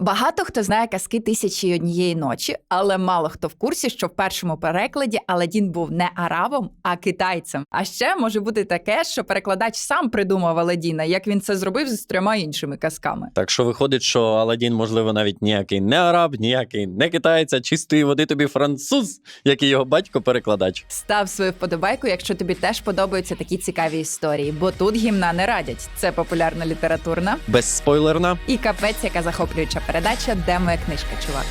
Багато хто знає казки тисячі й однієї ночі, але мало хто в курсі, що в першому перекладі Аладдін був не арабом, а китайцем. А ще може бути таке, що перекладач сам придумав Аладдіна, як він це зробив з трьома іншими казками. Так що виходить, що Аладдін, можливо, навіть ніякий не араб, ніякий не китаєць, а чистої води тобі француз, як і його батько-перекладач. Став свою вподобайку, якщо тобі теж подобаються такі цікаві історії, бо тут гімна не радять. Це популярна літературна Безспойлерна. і капець, яка захоплююча передача, де моя книжка, чувак.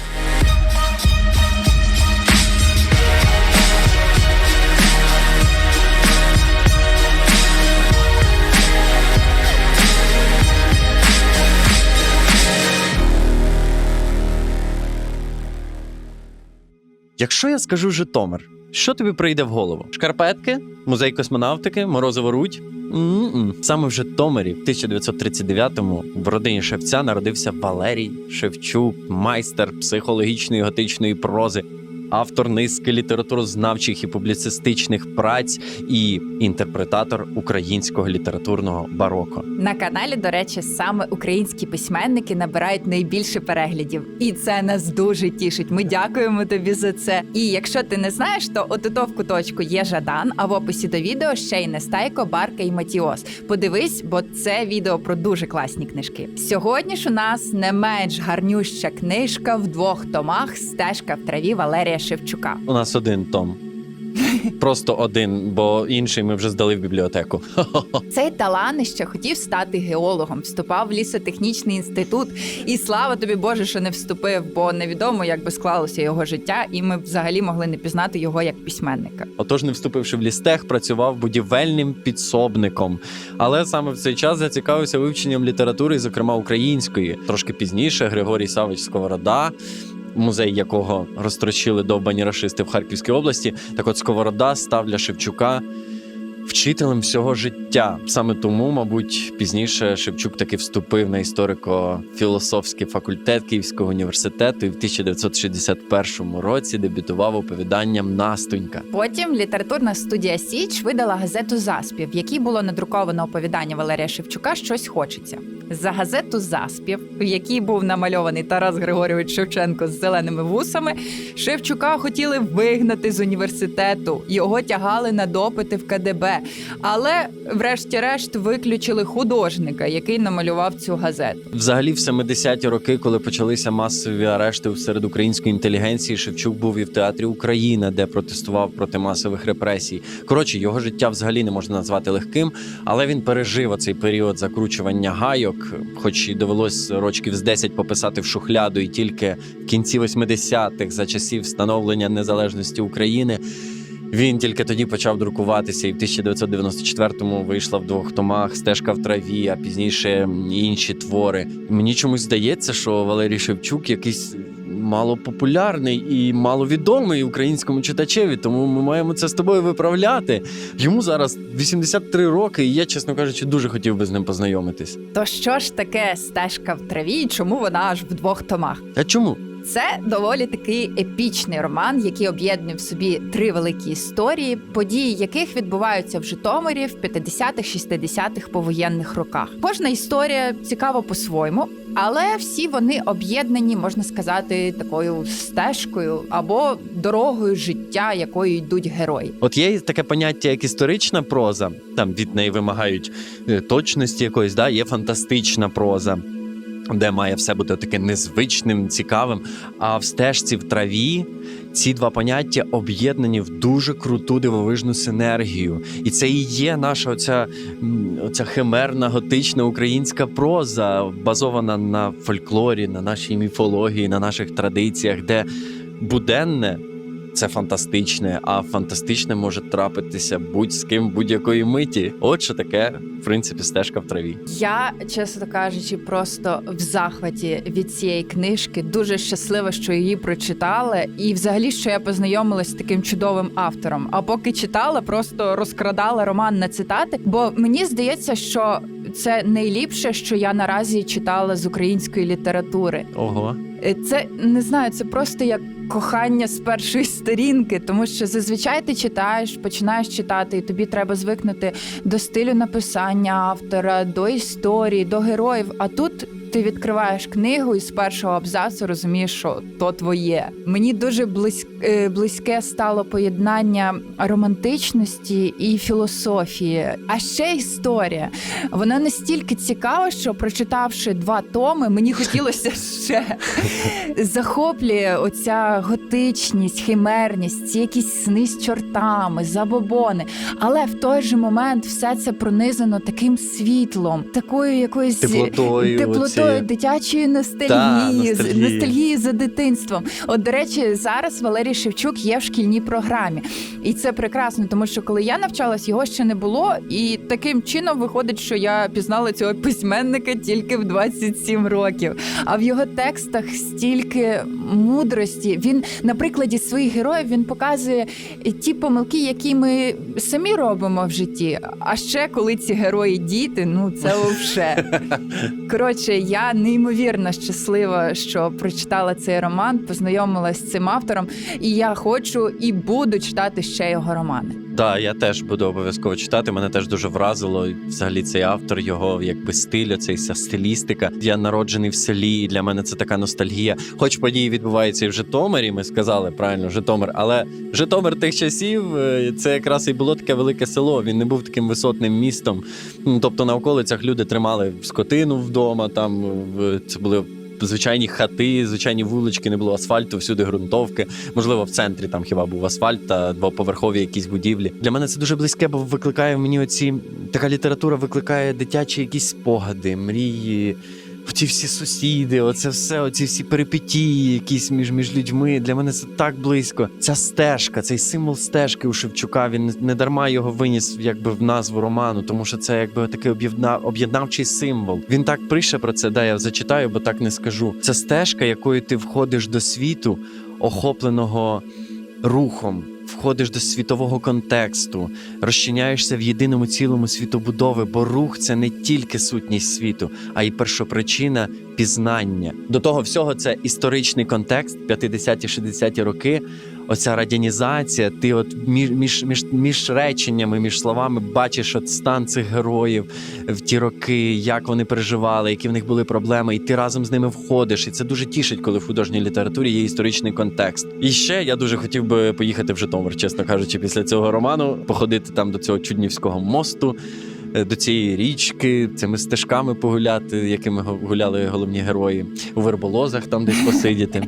Якщо я скажу Житомир, що тобі прийде в голову? Шкарпетки, музей космонавтики, Морозова Рудь? Mm -mm. Саме в Житомирі в 1939-му в родині Шевця народився Валерій Шевчук, майстер психологічної готичної прози, автор низки літературознавчих і публіцистичних праць і інтерпретатор українського літературного бароко. На каналі, до речі, саме українські письменники набирають найбільше переглядів, і це нас дуже тішить. Ми дякуємо тобі за це. І якщо ти не знаєш, то отуто в куточку є Жадан, а в описі до відео ще й Нестайко, Барка і Матіос. Подивись, бо це відео про дуже класні книжки. Сьогодні ж у нас не менш гарнюща книжка в двох томах Стежка в траві Валерія Шевчука. У нас один том. Просто один, бо інший ми вже здали в бібліотеку. Цей талан ще хотів стати геологом, вступав в лісотехнічний інститут. І слава тобі Боже, що не вступив, бо невідомо, як би склалося його життя, і ми взагалі могли не пізнати його як письменника. Отож, не вступивши в лістех, працював будівельним підсобником. Але саме в цей час зацікавився вивченням літератури, зокрема української. Трошки пізніше Григорій Савич Сковорода. Музей якого розтрощили довбані рашисти в Харківській області. Так от Сковорода став для Шевчука вчителем всього життя. Саме тому, мабуть, пізніше Шевчук таки вступив на історико-філософський факультет Київського університету і в 1961 році дебютував оповіданням Настонька. Потім літературна студія Січ видала газету Заспів, в якій було надруковано оповідання Валерія Шевчука Щось хочеться. За газету Заспів, в якій був намальований Тарас Григорійович Шевченко з зеленими вусами, Шевчука хотіли вигнати з університету. Його тягали на допити в КДБ. Але, врешті-решт, виключили художника, який намалював цю газету. Взагалі, в 70-ті роки, коли почалися масові арешти серед української інтелігенції, Шевчук був і в театрі Україна, де протестував проти масових репресій. Коротше, його життя взагалі не можна назвати легким, але він пережив оцей період закручування гайок, хоч і довелось рочків з 10 пописати в шухляду, і тільки в кінці 80-х, за часів встановлення незалежності України. Він тільки тоді почав друкуватися, і в 1994-му вийшла в двох томах стежка в траві, а пізніше інші твори. Мені чомусь здається, що Валерій Шевчук якийсь малопопулярний і маловідомий українському читачеві, тому ми маємо це з тобою виправляти. Йому зараз 83 роки, і я, чесно кажучи, дуже хотів би з ним познайомитись. То що ж таке стежка в траві, і чому вона аж в двох томах? А чому? Це доволі такий епічний роман, який об'єднує в собі три великі історії, події яких відбуваються в Житомирі в 50-х, 60-х повоєнних роках. Кожна історія цікава по-своєму, але всі вони об'єднані, можна сказати, такою стежкою або дорогою життя, якою йдуть герої. От є таке поняття, як історична проза. Там від неї вимагають е, точності якоїсь, да? є фантастична проза. Де має все бути таке незвичним, цікавим. А в стежці в траві ці два поняття об'єднані в дуже круту дивовижну синергію. І це і є наша оця, оця химерна готична українська проза, базована на фольклорі, на нашій міфології, на наших традиціях, де буденне це фантастичне, а фантастичне може трапитися будь з ким будь-якої миті. От що таке, в принципі, стежка в траві. Я, чесно кажучи, просто в захваті від цієї книжки. Дуже щаслива, що її прочитала, і взагалі, що я познайомилась з таким чудовим автором. А поки читала, просто розкрадала роман на цитати. Бо мені здається, що це найліпше, що я наразі читала з української літератури. Ого. Е, Це не знаю, це просто як кохання з першої сторінки, тому що зазвичай ти читаєш, починаєш читати, і тобі треба звикнути до стилю написання автора, до історії, до героїв. А тут ти відкриваєш книгу і з першого абзацу розумієш, що то твоє. Мені дуже е, близьке стало поєднання романтичності і філософії. А ще історія. Вона настільки цікава, що прочитавши два томи, мені хотілося ще захоплює оця готичність, химерність, ці якісь сни з чортами, забобони. Але в той же момент все це пронизано таким світлом, такою якоюсь Теплотою теплотою оцією. дитячої ностальгії, з- ностальгії. ностальгії за дитинством. От, до речі, зараз Валерій Шевчук є в шкільній програмі, і це прекрасно, тому що коли я навчалась, його ще не було, і таким чином виходить, що я пізнала цього письменника тільки в 27 років. А в його текстах стільки мудрості. Він на прикладі своїх героїв він показує ті помилки, які ми самі робимо в житті. А ще коли ці герої діти, ну це вовше. Коротше, я неймовірно щаслива, що прочитала цей роман, познайомилась з цим автором, і я хочу і буду читати ще його романи. Так, я теж буду обов'язково читати. Мене теж дуже вразило. Взагалі цей автор, його якби стиль, цей вся стилістика. Я народжений в селі, і для мене це така ностальгія. Хоч події відбуваються і в Житомирі, ми сказали правильно, Житомир, але Житомир тих часів е, це якраз і було таке велике село. Він не був таким висотним містом. Ну, Тобто на околицях люди тримали скотину вдома. Там це були. Звичайні хати, звичайні вулички, не було асфальту, всюди ґрунтовки. Можливо, в центрі там хіба був асфальт та двоповерхові якісь будівлі. Для мене це дуже близьке, бо викликає в мені оці така література викликає дитячі якісь спогади, мрії. Оці всі сусіди, оце все, оці всі перипетії, якісь між, між людьми. Для мене це так близько. Ця стежка, цей символ стежки у Шевчука. Він не дарма його виніс якби в назву роману, тому що це якби такий об'єдна- об'єднавчий символ. Він так пише про це. Да, я зачитаю, бо так не скажу. Це стежка, якою ти входиш до світу, охопленого рухом. Входиш до світового контексту, розчиняєшся в єдиному цілому світобудови, бо рух це не тільки сутність світу, а й першопричина пізнання. До того всього це історичний контекст, 50-60-ті роки. Оця радянізація, ти от між, між, між, між реченнями, між словами бачиш от стан цих героїв в ті роки, як вони переживали, які в них були проблеми, і ти разом з ними входиш. І це дуже тішить, коли в художній літературі є історичний контекст. І ще я дуже хотів би поїхати в Житомир, чесно кажучи, після цього роману, походити там до цього Чуднівського мосту. е, До цієї річки, цими стежками погуляти, якими гуляли головні герої у верболозах, там десь посидіти.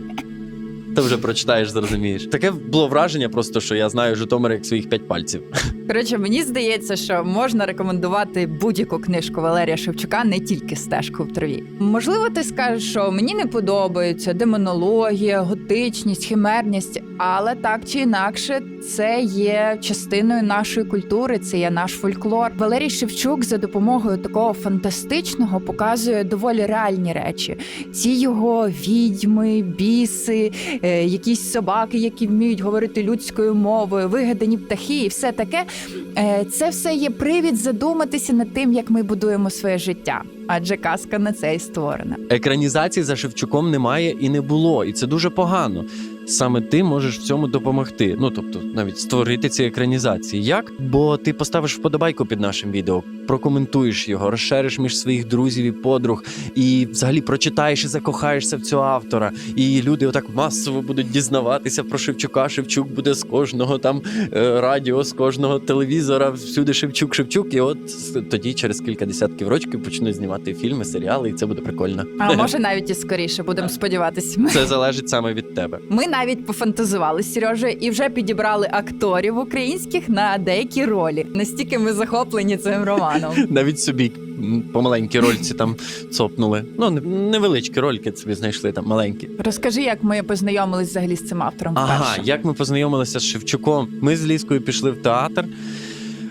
Ти вже прочитаєш, зрозумієш. Таке було враження, просто що я знаю Житомир як своїх п'ять пальців. Коротше, мені здається, що можна рекомендувати будь-яку книжку Валерія Шевчука, не тільки стежку в траві. Можливо, ти скажеш, що мені не подобається демонологія, готичність, химерність, але так чи інакше, це є частиною нашої культури, це є наш фольклор. Валерій Шевчук за допомогою такого фантастичного показує доволі реальні речі. Ці його відьми, біси, е, якісь собаки, які вміють говорити людською мовою, вигадані птахи і все таке. Е, Це все є привід задуматися над тим, як ми будуємо своє життя. Адже казка на це і створена. Екранізації за Шевчуком немає і не було, і це дуже погано. Саме ти можеш в цьому допомогти. Ну тобто, навіть створити ці екранізації. Як? Бо ти поставиш вподобайку під нашим відео, прокоментуєш його, розшириш між своїх друзів і подруг, і взагалі прочитаєш і закохаєшся в цього автора. І люди отак масово будуть дізнаватися про Шевчука. Шевчук буде з кожного там е, радіо, з кожного телевізора, всюди Шевчук, Шевчук. І от тоді через кілька десятків років почнуть знімати фільми, серіали, і це буде прикольно. А може навіть і скоріше, будемо сподіватися. Це залежить саме від тебе. Ми навіть пофантазували з Сережею і вже підібрали акторів українських на деякі ролі. Настільки ми захоплені цим романом. Навіть собі м, по маленькій рольці там цопнули. Ну, не- невеличкі рольки собі знайшли там маленькі. Розкажи, як ми познайомились взагалі з цим автором. Ага, вперше. як ми познайомилися з Шевчуком? Ми з Ліскою пішли в театр.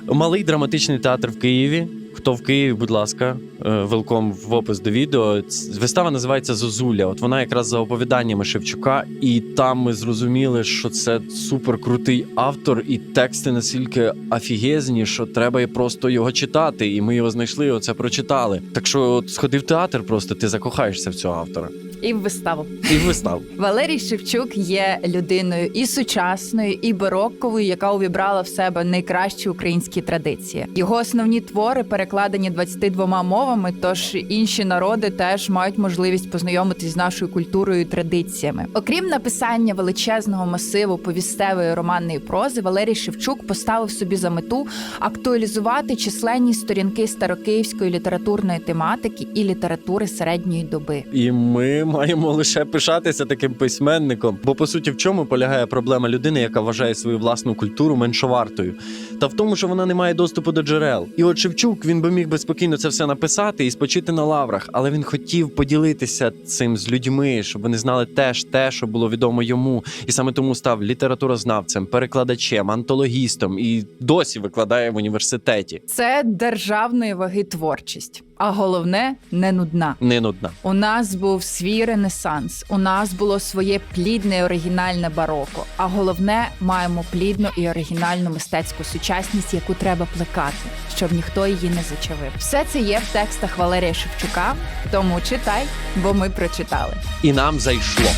Малий драматичний театр в Києві. Хто в Києві, будь ласка, е, велком в опис до відео. Вистава називається Зозуля. От вона якраз за оповіданнями Шевчука, і там ми зрозуміли, що це супер крутий автор, і тексти настільки афігезні, що треба просто його читати. І ми його знайшли, оце прочитали. Так що, от сходи в театр, просто ти закохаєшся в цього автора. І в виставу. І в вистав. Валерій Шевчук є людиною і сучасною, і барокковою, яка увібрала в себе найкращі українські традиції. Його основні твори перекладені 22 мовами. мовами, тож інші народи теж мають можливість познайомитись з нашою культурою і традиціями. Окрім написання величезного масиву повістевої романної прози, Валерій Шевчук поставив собі за мету актуалізувати численні сторінки старокиївської літературної тематики і літератури середньої доби. І ми маємо лише пишатися таким письменником. Бо по суті, в чому полягає проблема людини, яка вважає свою власну культуру меншовартою? Та в тому, що вона не має доступу до джерел. І от Шевчук він би міг би спокійно це все написати і спочити на лаврах, але він хотів поділитися цим з людьми, щоб вони знали теж те, що було відомо йому, і саме тому став літературознавцем, перекладачем, антологістом і досі викладає в університеті. Це державної ваги творчість, а головне не нудна. Не нудна. У нас був свій ренесанс. У нас було своє плідне і оригінальне бароко. А головне, маємо плідну і оригінальну мистецьку сучасність, яку треба плекати, щоб ніхто її не зачавив. Все це є в текстах Валерія Шевчука. Тому читай, бо ми прочитали. І нам зайшло.